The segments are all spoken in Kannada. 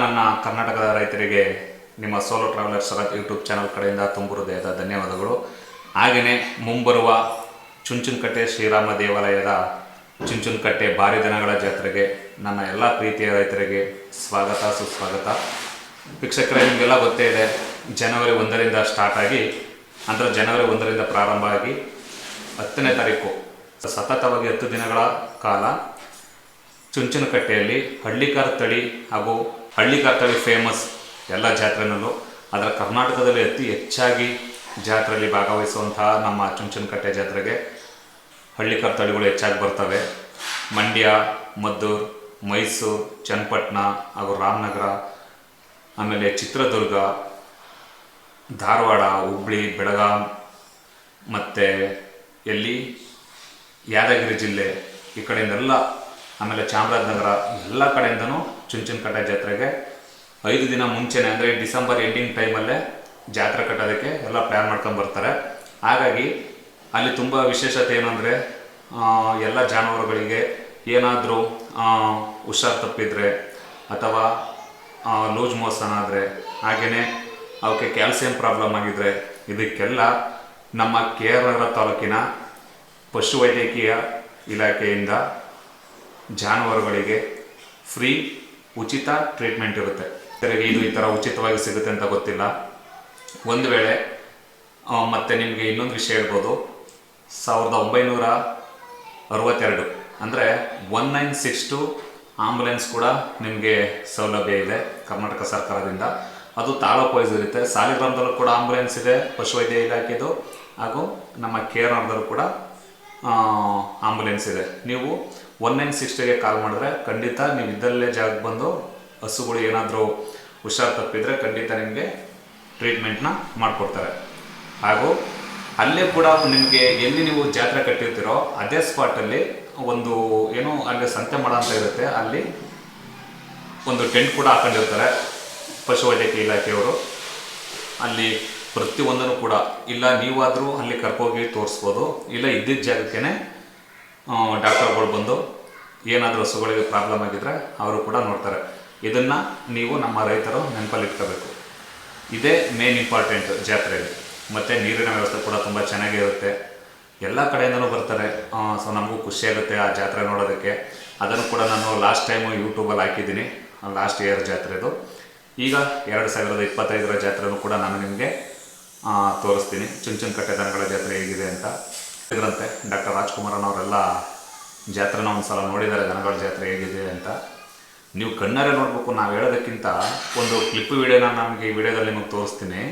ನನ್ನ ಕರ್ನಾಟಕದ ರೈತರಿಗೆ, ನಿಮ್ಮ solo traveller Sarath YouTube channel ಕಡೆಯಿಂದ ತುಂಬ ಧನ್ಯವಾದಗಳು. ಹಾಗೆಯೇ ಮುಂಬರುವ ಚುಂಚುನಕಟ್ಟೆ ಶ್ರೀರಾಮ ದೇವಾಲಯದ ಚುಂಚುನಕಟ್ಟೆ ಭಾರಿ ದಿನಗಳ ಜಾತ್ರೆಗೆ ನನ್ನ ಎಲ್ಲ ಪ್ರೀತಿಯ ರೈತರಿಗೆ ಸ್ವಾಗತ, ಸುಸ್ವಾಗತ. ವೀಕ್ಷಕರೇ, ನಿಮಗೆಲ್ಲ ಗೊತ್ತೇ ಇದೆ ಜನವರಿ ಒಂದರಿಂದ ಸ್ಟಾರ್ಟ್ ಆಗಿ ಅಂದರೆ ಜನವರಿ ಒಂದರಿಂದ ಪ್ರಾರಂಭ ಆಗಿ ಹತ್ತನೇ ತಾರೀಕು. ಸತತವಾಗಿ ಹತ್ತು ದಿನಗಳ ಕಾಲ ಚುಂಚನಕಟ್ಟೆಯಲ್ಲಿ ಹಳ್ಳಿಕಾರ್ ತಳಿ ಹಾಗೂ ಹಳ್ಳಿಕಾರ ತಳಿ ಫೇಮಸ್ ಎಲ್ಲ ಜಾತ್ರೆನಲ್ಲೂ ಅದರ ಕರ್ನಾಟಕದಲ್ಲಿ ಅತಿ ಹೆಚ್ಚಾಗಿ ಜಾತ್ರೆಯಲ್ಲಿ ಭಾಗವಹಿಸುವಂತಹ ನಮ್ಮ ಚುಂಚನಕಟ್ಟೆ ಜಾತ್ರೆಗೆ ಹಳ್ಳಿಕಾರ್ ತಳಿಗಳು ಹೆಚ್ಚಾಗಿ ಬರ್ತವೆ. ಮಂಡ್ಯ, ಮದ್ದೂರು, ಮೈಸೂರು, ಚನ್ನಪಟ್ಟಣ ಹಾಗೂ ರಾಮನಗರ, ಆಮೇಲೆ ಚಿತ್ರದುರ್ಗ, ಧಾರವಾಡ, ಹುಬ್ಳಿ, ಬೆಳಗಾಂ ಮತ್ತು ಎಲ್ಲಿ ಯಾದಗಿರಿ ಜಿಲ್ಲೆ ಈ ಕಡೆಯಿಂದೆಲ್ಲ ಆಮೇಲೆ ಚಾಮರಾಜನಗರ ಎಲ್ಲ ಕಡೆಯಿಂದನೂ ಚುಂಚನಕಟ್ಟೆ ಜಾತ್ರೆಗೆ ಐದು ದಿನ ಮುಂಚೆನೆ, ಅಂದರೆ ಡಿಸೆಂಬರ್ ಎಂಡಿಂಗ್ ಟೈಮಲ್ಲೇ ಜಾತ್ರೆ ಕಟ್ಟೋದಕ್ಕೆ ಎಲ್ಲ ಪ್ಲ್ಯಾನ್ ಮಾಡ್ಕೊಂಡು ಬರ್ತಾರೆ. ಹಾಗಾಗಿ ಅಲ್ಲಿ ತುಂಬ ವಿಶೇಷತೆ ಏನಂದರೆ ಎಲ್ಲ ಜಾನುವಾರುಗಳಿಗೆ ಏನಾದರೂ ಹುಷಾರು ತಪ್ಪಿದರೆ ಅಥವಾ ಲೂಜ್ ಮೋಸನ ಆದರೆ ಹಾಗೆಯೇ ಅವಕ್ಕೆ ಕ್ಯಾಲ್ಸಿಯಂ ಪ್ರಾಬ್ಲಮ್ ಆಗಿದ್ರೆ ಇದಕ್ಕೆಲ್ಲ ನಮ್ಮ ಕೆ ಆರ್ ನಗರ ತಾಲೂಕಿನ ಪಶುವೈದ್ಯಕೀಯ ಇಲಾಖೆಯಿಂದ ಜಾನುವಾರುಗಳಿಗೆ ಫ್ರೀ ಉಚಿತ ಟ್ರೀಟ್ಮೆಂಟ್ ಇರುತ್ತೆ. ತೆರಿಗೆ ಇದು ಈ ಥರ ಉಚಿತವಾಗಿ ಸಿಗುತ್ತೆ ಅಂತ ಗೊತ್ತಿಲ್ಲ. ಒಂದು ವೇಳೆ ಮತ್ತು ಮತ್ತೆ ನಿಮಗೆ ಇನ್ನೊಂದು ವಿಷಯ ಹೇಳ್ಬೋದು. ಸಾವಿರದ ಒಂಬೈನೂರ ಅರವತ್ತೆರಡು. ಅಂದರೆ one nine six two ambulance ಕೂಡ ನಿಮಗೆ ಸೌಲಭ್ಯ ಇದೆ ಕರ್ನಾಟಕ ಸರ್ಕಾರದಿಂದ. ಅದು ತಾಲೂಕು ವೈಸ್ ಇರುತ್ತೆ. ಸಾಲಿಗ್ರಾಮದಲ್ಲೂ ಕೂಡ ಆಂಬುಲೆನ್ಸ್ ಇದೆ, ಪಶುವೈದ್ಯ ಇಲಾಖೆದು, ಹಾಗೂ ನಮ್ಮ ಕೇರಳದಲ್ಲೂ ಕೂಡ ಆಂಬುಲೆನ್ಸ್ ಇದೆ. ನೀವು ಒನ್ ನೈನ್ ಸಿಕ್ಸ್ಟಿಗೆ ಕಾಲ್ ಮಾಡಿದ್ರೆ ಖಂಡಿತ ನೀವು ಇದ್ದಲ್ಲೇ ಜಾಗಕ್ಕೆ ಬಂದು ಹಸುಗಳು ಏನಾದರೂ ಹುಷಾರು ತಪ್ಪಿದರೆ ಖಂಡಿತ ನಿಮಗೆ ಟ್ರೀಟ್ಮೆಂಟ್ನ ಮಾಡಿಕೊಡ್ತಾರೆ. ಹಾಗೂ ಅಲ್ಲೇ ಕೂಡ ನಿಮಗೆ ಎಲ್ಲಿ ನೀವು ಜಾತ್ರೆ ಕಟ್ಟಿರ್ತೀರೋ ಅದೇ ಸ್ಪಾಟಲ್ಲಿ ಒಂದು ಏನು ಅಲ್ಲಿ ಸಂತೆ ಮಾಡ ಅಂತ ಇರುತ್ತೆ. ಅಲ್ಲಿ ಒಂದು ಟೆಂಟ್ ಕೂಡ ಹಾಕೊಂಡಿರ್ತಾರೆ ಪಶುವೈದ್ಯಕೀಯ ಇಲಾಖೆಯವರು. ಅಲ್ಲಿ ಪ್ರತಿಯೊಂದನ್ನು ಕೂಡ, ಇಲ್ಲ ನೀವಾದರೂ ಅಲ್ಲಿ ಕರ್ಕೋಗಿ ತೋರಿಸ್ಬೋದು, ಇಲ್ಲ ಇದ್ದಿದ್ದ ಜಾಗಕ್ಕೇ ಡಾಕ್ಟರ್ಗಳು ಬಂದು ಏನಾದರೂ ಹಸುಗಳಿಗೆ ಪ್ರಾಬ್ಲಮ್ ಆಗಿದ್ರೆ ಅವರು ಕೂಡ ನೋಡ್ತಾರೆ. ಇದನ್ನು ನೀವು ನಮ್ಮ ರೈತರು ನೆನಪಲ್ಲಿ ಇಟ್ಕೋಬೇಕು. ಇದೇ ಮೇನ್ ಇಂಪಾರ್ಟೆಂಟ್ ಜಾತ್ರೆಯಲ್ಲಿ. ಮತ್ತು ನೀರಿನ ವ್ಯವಸ್ಥೆ ಕೂಡ ತುಂಬ ಚೆನ್ನಾಗಿರುತ್ತೆ ಎಲ್ಲ ಕಡೆಯಿಂದನೂ ಬರ್ತಾರೆ. ಸೊ ನಮಗೂ ಖುಷಿಯಾಗುತ್ತೆ ಆ ಜಾತ್ರೆ ನೋಡೋದಕ್ಕೆ. ಅದನ್ನು ಕೂಡ ನಾನು ಲಾಸ್ಟ್ ಟೈಮು ಯೂಟ್ಯೂಬಲ್ಲಿ ಹಾಕಿದ್ದೀನಿ ಲಾಸ್ಟ್ ಇಯರ್ ಜಾತ್ರೆದು. ಈಗ ಎರಡು ಸಾವಿರದ ಇಪ್ಪತ್ತೈದರ ಜಾತ್ರೆನೂ ಕೂಡ ನಾನು ನಿಮಗೆ ತೋರಿಸ್ತೀನಿ. ಚುಂಚನಕಟ್ಟೆ ದನಗಳ ಜಾತ್ರೆ ಹೇಗಿದೆ ಅಂತ. ಇದರಂತೆ ಡಾಕ್ಟರ್ ರಾಜ್ಕುಮಾರನ್ ಅವರೆಲ್ಲ ಜಾತ್ರೆನ ಒಂದು ಸಲ ನೋಡಿದ್ದಾರೆ ದನಗಳ ಜಾತ್ರೆ ಹೇಗಿದೆ ಅಂತ. ನೀವು ಕಣ್ಣಾರೆ ನೋಡಬೇಕು, ನಾವು ಹೇಳೋದಕ್ಕಿಂತ ಒಂದು ಕ್ಲಿಪ್ ವಿಡಿಯೋನ ನಮಗೆ ಈ ವಿಡಿಯೋದಲ್ಲಿ ನಿಮಗೆ ತೋರಿಸ್ತೀನಿ.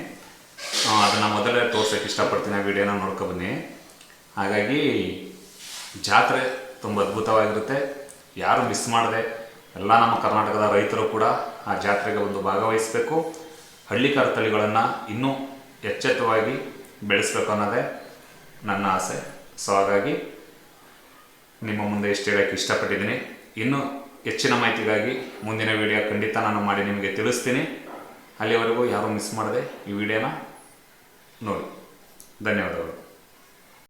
ಅದನ್ನು ಮೊದಲೇ ತೋರ್ಸೋಕ್ಕೆ ಇಷ್ಟಪಡ್ತೀನಿ, ಆ ವಿಡಿಯೋನ ನೋಡ್ಕೊಬನ್ನಿ ಹಾಗಾಗಿ ಜಾತ್ರೆ ತುಂಬ ಅದ್ಭುತವಾಗಿರುತ್ತೆ. ಯಾರು ಮಿಸ್ ಮಾಡದೆ, ಎಲ್ಲ ನಮ್ಮ ಕರ್ನಾಟಕದ ರೈತರು ಕೂಡ ಆ ಜಾತ್ರೆಗೆ ಒಂದು ಭಾಗವಹಿಸಬೇಕು. ಹಳ್ಳಿಕಾರ ತಳಿಗಳನ್ನು ಇನ್ನೂ ಎಚ್ಚೆತ್ತವಾಗಿ ಬೆಳೆಸ್ಬೇಕು ಅನ್ನೋದೇ ನನ್ನ ಆಸೆ. ಸೊ ಹಾಗಾಗಿ ನಿಮ್ಮ ಮುಂದೆ ಇಷ್ಟು ಹೇಳೋಕ್ಕೆ ಇಷ್ಟಪಟ್ಟಿದ್ದೀನಿ. ಇನ್ನೂ ಹೆಚ್ಚಿನ ಮಾಹಿತಿಗಾಗಿ ಮುಂದಿನ ವಿಡಿಯೋ ಖಂಡಿತ ನಾನು ಮಾಡಿ ನಿಮಗೆ ತಿಳಿಸ್ತೀನಿ. ಅಲ್ಲಿವರೆಗೂ ಯಾರೂ ಮಿಸ್ ಮಾಡದೆ ಈ ವಿಡಿಯೋನ ನೋಡಿ. ಧನ್ಯವಾದಗಳು.